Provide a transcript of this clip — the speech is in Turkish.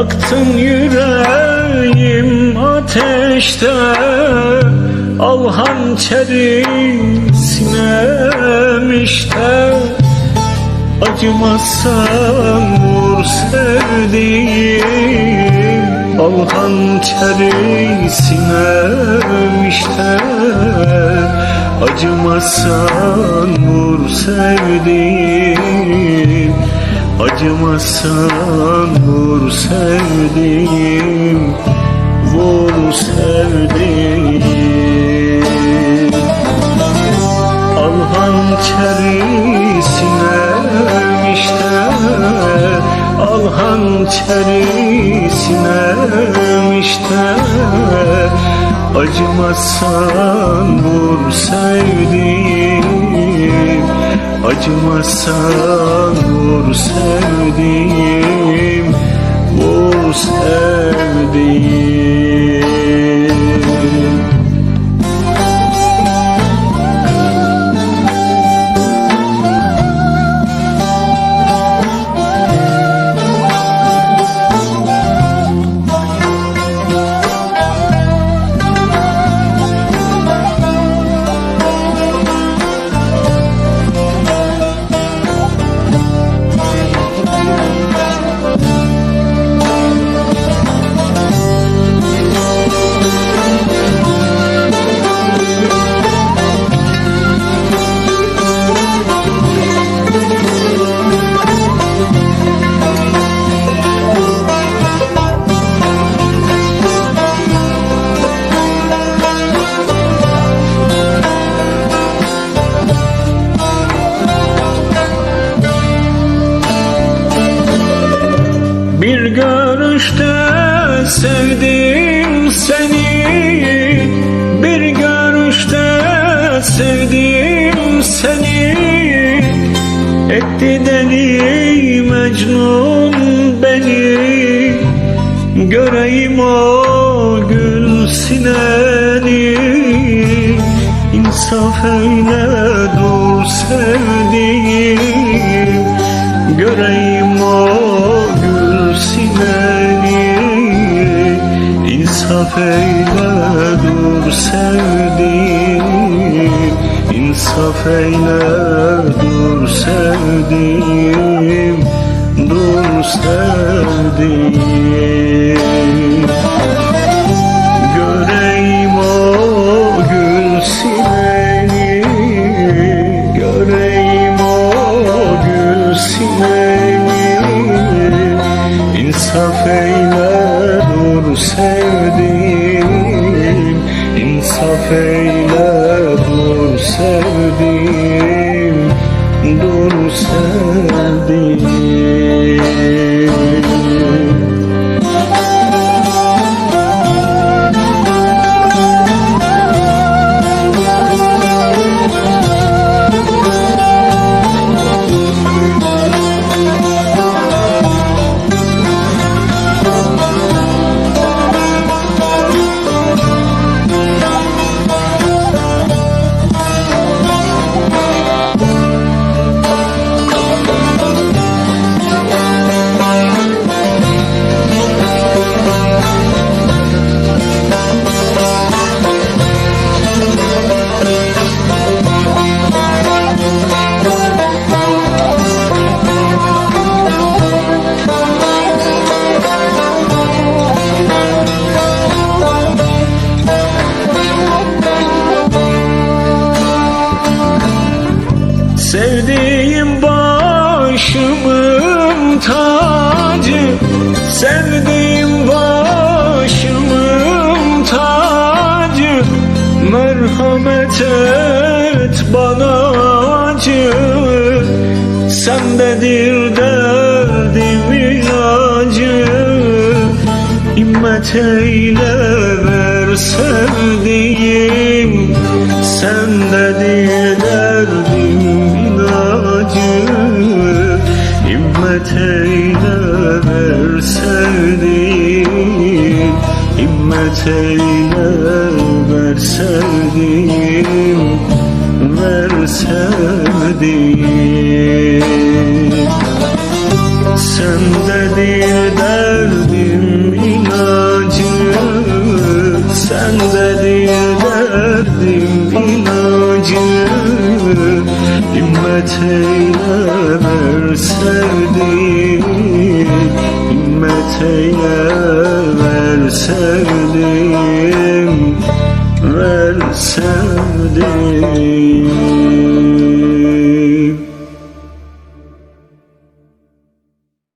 Yaktın yüreğim ateşte Al hançeri sinem işte Acımazsan vur sevdiğim Al hançeri sinem işte Acımazsan vur sevdiğim Acımazsan vur sevdiğim Vur sevdiğim. Al hançerisine işte Al hançerisine işte. Acımazsan vur sevdiğim Acımazsan vur sevdiğim görüşte sevdim seni. Bir görüşte sevdim seni. Etti deli Mecnun beni. Göreyim o gül sineni. İnsaf eyle dur sevdiğim eyle dur sevdiğim İnsaf eyle dur sevdiğim Dur sevdiğim. Göreyim o gül sineni Göreyim o gül sineni. İnsaf eyle dur sevdiğim Sevdiğim başımın tacı Merhamet et bana acı. Sendedir derdimin acı. Himmet eyle ver sevdiğim. Sendedir derdimin acı. Himmet eyle sevdiğim Himmet eyle ver sevdiğim Ver sevdiğim. Sen de değil derdim ilacı Sen de değil derdim ilacı Himmet eyle ver sevdiğim. Ver sevdiğim